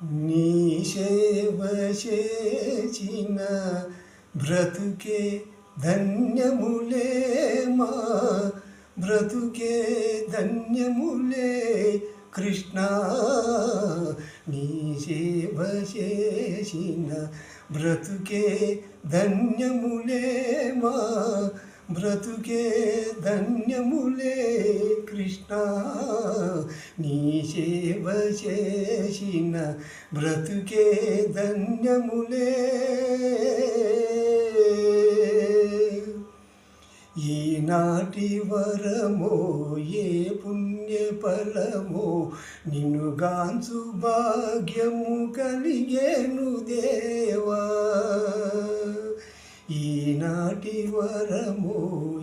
నీ సేవ చేసిన బ్రతుకే ధన్యములే మా బ్రతుకే ధన్యములే కృష్ణ నీ సేవ చేసిన బ్రతుకే ధన్యములే మా బ్రతుకే ధన్యములే కృష్ణ. నీ సేవ చేసిన బ్రతుకే ధన్యములే. ఈనాటి వరమో ఏ పుణ్య ఫలమో నిన్ను గాంచు భాగ్యము కలిగేను వరమో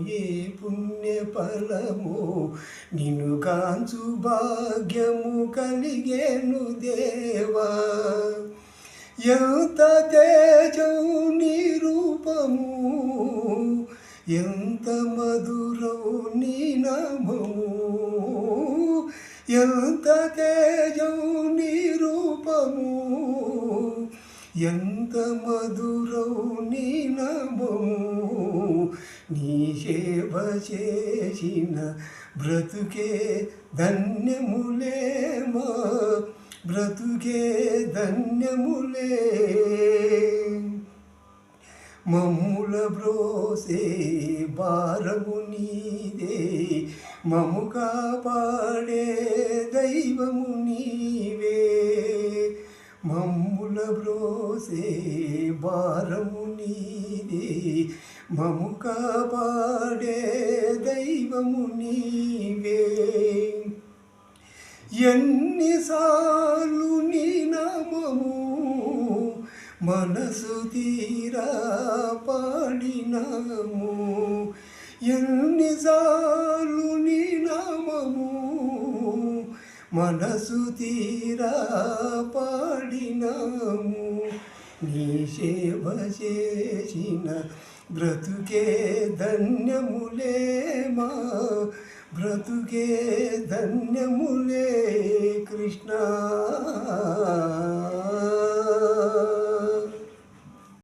ఏ పుణ్య ఫలమో నిన్ను గాంచు భాగ్యము కలిగేను దేవా. ఎంత తేజం నీ రూపము ఎంత మధురం నీ నామము ఎంత తేజం నీ రూపము ఎంత మధురం నీ నామము. చేసిన బ్రతుకే ధన్యములే మా బ్రతుకే ధన్యములే. మమ్ముల బ్రోసే భారము నీదే మము కాపాడే దైవము నీవే. మమ్ముల బ్రోసే భారము నీదే మము కాపాడే దైవము నీవే. ఎన్నిసార్లు నీ నామము మనసు తీరా పాడినాము. ఎన్నిసార్లు నీ నామము మనసు తీరా పాడినాము. నీ సేవ చేసిన బ్రతుకే ధన్యములే మా బ్రతుకే ధన్యములే కృష్ణ